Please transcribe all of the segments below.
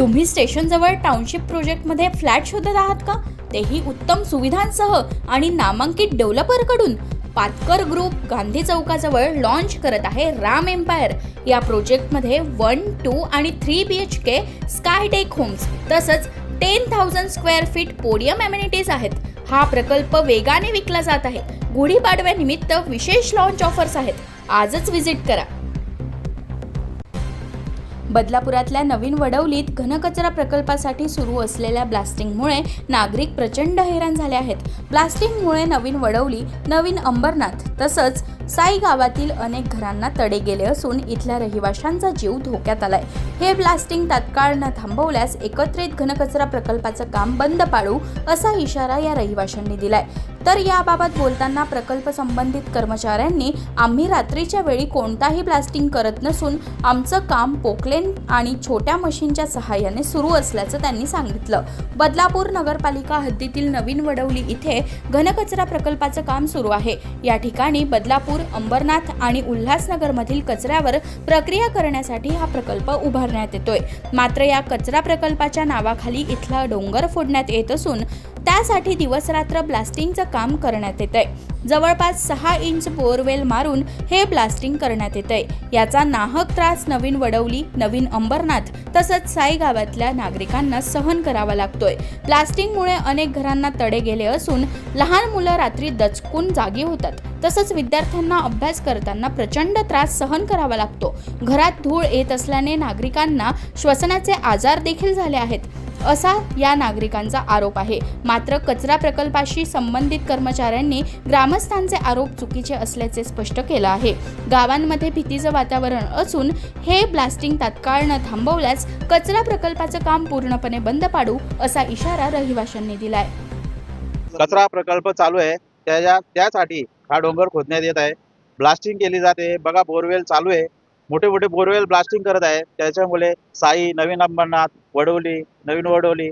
तुम्ही स्टेशनजवळ टाउनशिप प्रोजेक्टमध्ये फ्लॅट शोधत आहात का? तेही उत्तम सुविधांसह आणि नामांकित डेव्हलपरकडून पातकर ग्रुप गांधी चौकाजवळ लॉन्च करत आहे राम एम्पायर या प्रोजेक्टमध्ये वन टू आणि three B H K sky tech homes तसंच ten thousand square feet podium amenities आहेत. हा प्रकल्प वेगाने विकला जात आहे. गुढीपाडव्यानिमित्त विशेष लॉन्च ऑफर्स आहेत. आजच व्हिजिट करा. बदलापुरातल्या नवीन वडवलीत घनकचरा प्रकल्पासाठी सुरू असलेल्या ब्लास्टिंगमुळे नागरिक प्रचंड हैराण झाले आहेत. ब्लास्टिंगमुळे नवीन वडवली नवीन अंबरनाथ तसंच साई गावातील अनेक घरांना तडे गेले असून इथल्या रहिवाशांचा जीव धोक्यात आलाय. हे ब्लास्टिंग तात्काळ न थांबवल्यास एकत्रित घनकचरा प्रकल्पाचं काम बंद पाडू असा इशारा या रहिवाशांनी दिलाय. तर याबाबत बोलताना प्रकल्प संबंधित कर्मचाऱ्यांनी आम्ही रात्रीच्या वेळी कोणताही ब्लास्टिंग करत नसून आमचं काम पोकलेन आणि छोट्या मशीनच्या सहाय्याने सुरू असल्याचं त्यांनी सांगितलं. बदलापूर नगरपालिका हद्दीतील नवीन वडवली इथे घनकचरा प्रकल्पाचं काम सुरू आहे. या ठिकाणी बदलापूर अंबरनाथ आणि उल्हासनगरमधील कचऱ्यावर प्रक्रिया करण्यासाठी हा प्रकल्प उभारण्यात येतोय. मात्र या कचरा प्रकल्पाच्या नावाखाली इथला डोंगर फोडण्यात येत असून त्यासाठी दिवसरात्र ब्लास्टिंगचं काम करण्यात येत आहे जवळपास सहा इंच बोरवेल मारून हे ब्लास्टिंग करण्यात येत आहे याचा नाहक त्रास नवीन वडवली नवीन अंबरनाथ तसंच साई गावातल्या नागरिकांना सहन करावा लागतोय. ब्लास्टिंगमुळे अनेक घरांना तडे गेले असून लहान मुलं रात्री दचकून जागी होतात. तसंच विद्यार्थ्यांना अभ्यास करताना प्रचंड त्रास सहन करावा लागतो. घरात धूळ येत असल्याने नागरिकांना श्वसनाचे आजार देखील झाले आहेत. असा या नागरिकांचा आरोप आहे. मात्र कचरा प्रकल्पाशी संबंधित कर्मचाऱ्यांनी ग्रामस्थांचे आरोप चुकीचे असल्याचे स्पष्ट केलं आहे. गावांमध्ये भीतीचं वातावरण असून हे ब्लास्टिंग तात्काळ न थांबवल्यास कचरा प्रकल्पाचं काम पूर्णपणे बंद पाडू असा इशारा रहिवाशांनी दिलाय. कचरा प्रकल्प चालू आहे. त्याच्या त्यासाठी हा डोंगर खोदण्यात येत आहे. ब्लास्टिंग केली जाते. बघा बोरवेल चालू आहे. मोठे मोठे बोरवेल ब्लास्टिंग करत आहे. त्याच्यामुळे साई नवीन अंबरनाथ वडवली नवीन वडवली.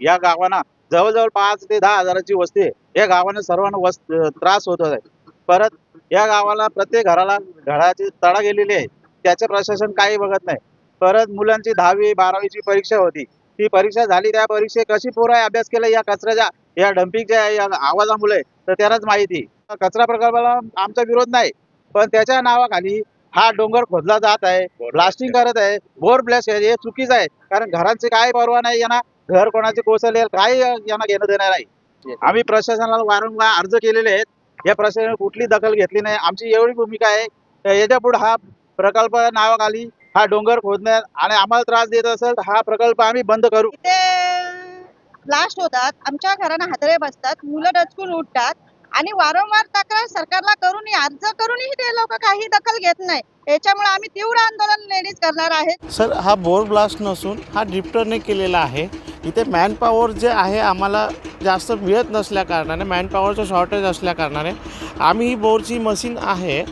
या गावांना जवळजवळ पाच ते दहा हजाराची वस्ती आहे. या गावांना सर्वांना वस्त त्रास होत आहे. परत या गावाला प्रत्येक घराला घराची तडा गेलेली आहे. त्याचे प्रशासन काही बघत नाही. परत मुलांची दहावी बारावीची परीक्षा होती. ती परीक्षा झाली त्या परीक्षेत कशी पोरं अभ्यास केला या कचऱ्याच्या या डम्पिंगच्या या आवाजामुळे? तर त्यांनाच माहिती. कचरा प्रकल्पाला आमचा विरोध नाही. पण त्याच्या नावाखाली हा डोंगर खोदला जात आहे ब्लास्टिंग करत आहे बोर ब्लास्ट हे चुकीचं आहे. कारण घरांची काय परवा नाही यांना घर कोणाचे कोसळले काही यांना घेणं देणार नाही. आम्ही प्रशासनाला वारंवार अर्ज केलेले आहेत. या प्रशासनाने कुठली दखल घेतली नाही. आमची एवढी भूमिका आहे याच्यापुढे हा प्रकल्प नावाखाली हा डोंगर खोदण्यात आणि आम्हाला त्रास देत असेल तर हा प्रकल्प आम्ही बंद करू. ब्लास्ट होतात. आमच्या घरांना हादरे बसतात. मुलं डचकून उठतात. आणि वारंवार तक्रार सरकारला करूनही अर्ज करूनही ते लोक काही दखल घेत नाही. याच्यामुळे आम्ही तीव्र आंदोलन लेडीज करणार आहे सर हा बोर ब्लास्ट नसून हा डिप्टरने केलेला आहे. इथे मॅनपॉवर जे आहे आम्हाला जास्त मिळत नसल्या कारणाने मॅनपॉवरचं शॉर्टेज असल्या कारणाने आम्ही ही बोरची मशीन आहे.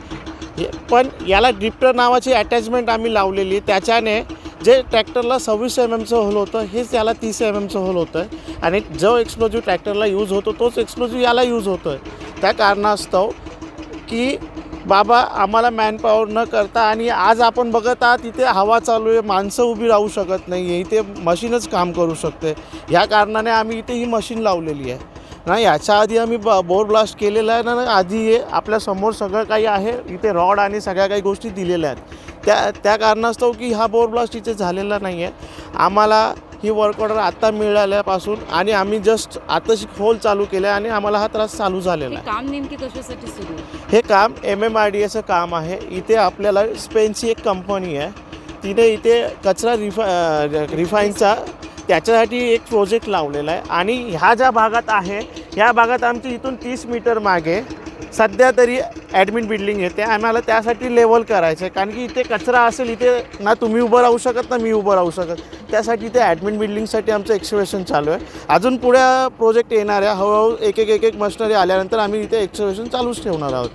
पण याला डिप्टर नावाची अटॅचमेंट आम्ही लावलेली. त्याच्याने जे ट्रॅक्टरला सव्वीस एम एमचं होल होतं हेच याला तीस एम एमचं होल होतं आहे आणि जो एक्सप्लोजिव्ह ट्रॅक्टरला यूज होतो तोच एक्सप्लोजिव्ह याला यूज होतो आहे त्या कारणास्तव की बाबा आम्हाला मॅनपॉवर न करता आणि आज आपण बघत आहात इथे हवा चालू आहे माणसं उभी राहू शकत नाही आहे इथे मशीनच काम करू शकते. ह्या कारणाने आम्ही इथे ही मशीन लावलेली आहे. ना याच्या आधी आम्ही ब बोर ब्लास्ट केलेला आहे ना आधी हे आपल्यासमोर सगळं काही आहे इथे रॉड आणि सगळ्या काही गोष्टी दिलेल्या आहेत. त्या त्या कारणास्तव की हा बोर ब्लास्ट इथे झालेला नाही आहे आम्हाला ही वर्क ऑर्डर आत्ता मिळाल्यापासून आणि आम्ही जस्ट आताशी होल चालू केलं आहे आणि आम्हाला हा त्रास चालू झालेला आहे. काम नेमके कशासाठी सुरू हे काम एम एम आर डी एचं काम आहे. इथे आपल्याला स्पेनची एक कंपनी आहे. तिने इथे कचरा रिफा रिफाईनचा त्याच्यासाठी एक प्रोजेक्ट लावलेला आहे. आणि ह्या ज्या भागात आहे ह्या भागात आमची इथून तीस मीटर मागे सध्या तरी ॲडमिट बिल्डिंग येते आम्हाला त्यासाठी लेवल करायचं आहे कारण की इथे कचरा असेल इथे ना तुम्ही उभं राहू शकत ना मी उभं राहू शकत. त्यासाठी इथे ॲडमिट बिल्डिंगसाठी आमचं एक्सिबिशन चालू आहे. अजून पुढे प्रोजेक्ट येणार आहे. हळूहळू एक एक एक एक मशिनरी आल्यानंतर आम्ही इथे एक्सिबिशन चालूच ठेवणार आहोत.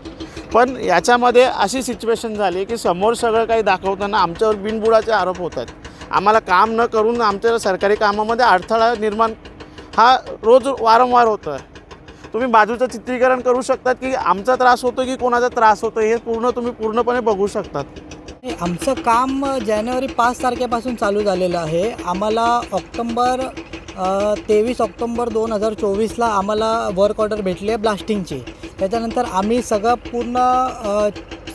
पण याच्यामध्ये अशी सिच्युएशन झाली की समोर सगळं काही दाखवताना आमच्यावर बिनबुडाचे आरोप होत आहेत. आम्हाला काम न करून आमच्या सरकारी कामामध्ये अडथळा निर्माण हा रोज वारंवार होतो आहे तुम्ही बाजूचं चित्रीकरण करू शकतात की आमचा त्रास होतो की कोणाचा त्रास होतो हे पूर्ण तुम्ही पूर्णपणे बघू शकतात. आमचं काम जानेवारी पाच तारखेपासून चालू झालेलं आहे. आम्हाला ऑक्टोंबर तेवीस ऑक्टोंबर दोन हजार चोवीसला आम्हाला वर्क ऑर्डर भेटली आहे ब्लास्टिंगची त्याच्यानंतर आम्ही सगळं पूर्ण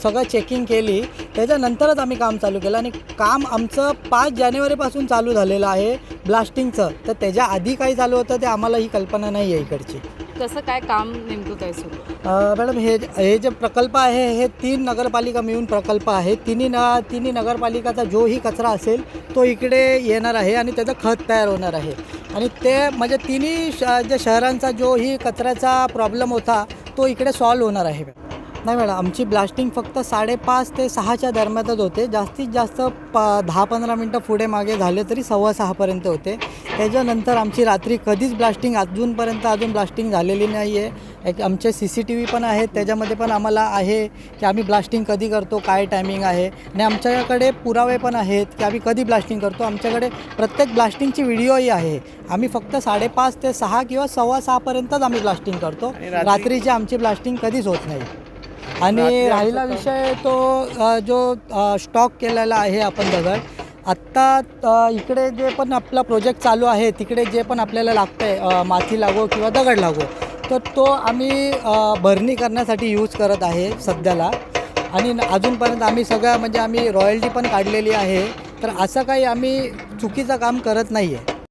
सगळं चेकिंग केली. त्याच्यानंतरच आम्ही काम चालू केलं आणि काम आमचं पाच जानेवारीपासून चालू झालेलं आहे ब्लास्टिंगचं तर त्याच्या आधी काही चालू होतं ते आम्हाला ही कल्पना नाही आहे इकडची. कसं काय काम नेमकं काय सुरू? आहे? मॅडम हे हे जे प्रकल्प आहे हे तीन नगरपालिका मिळून प्रकल्प आहे. तिन्ही न तिन्ही नगरपालिकाचा जोही कचरा असेल तो इकडे येणार आहे आणि त्याचं खत तयार होणार आहे. आणि ते म्हणजे तिन्ही श जे शहरांचा जो ही कचऱ्याचा प्रॉब्लेम होता तो इकडे सॉल्व होणार आहे नाही मॅडम आमची ब्लास्टिंग फक्त साडेपाच ते सहाच्या दरम्यानच होते. जास्तीत जास्त प दहा पंधरा मिनटं पुढे मागे झाले तरी सव्वा सहापर्यंत होते. त्याच्यानंतर आमची रात्री कधीच ब्लास्टिंग अजूनपर्यंत अजून ब्लास्टिंग झालेली नाही आहे एक आमचे सी सी टी व्ही पण आहेत त्याच्यामध्ये पण आम्हाला आहे की आम्ही ब्लास्टिंग कधी करतो काय टायमिंग आहे. आणि आमच्याकडे पुरावे पण आहेत की आम्ही कधी ब्लास्टिंग करतो. आमच्याकडे प्रत्येक ब्लास्टिंगची व्हिडिओही आहे. आम्ही फक्त साडेपाच ते सहा किंवा सव्वा सहापर्यंतच आम्ही ब्लास्टिंग करतो. रात्रीची आमची ब्लास्टिंग कधीच होत नाही. आणि राहिला विषय तो अ, जो अ, स्टॉक केलेला आहे आपण दगड आत्ता अ, इकडे जे पण आपला प्रोजेक्ट चालू आहे तिकडे जे पण आपल्याला लागतं आहे माती लागो किंवा दगड लागो तर तो आम्ही अ, भरणी करण्यासाठी यूज करत आहे सध्याला. आणि न- अजूनपर्यंत आम्ही सगळं म्हणजे आम्ही रॉयल्टी पण काढलेली आहे. तर असं काही आम्ही चुकीचं काम करत नाही आहे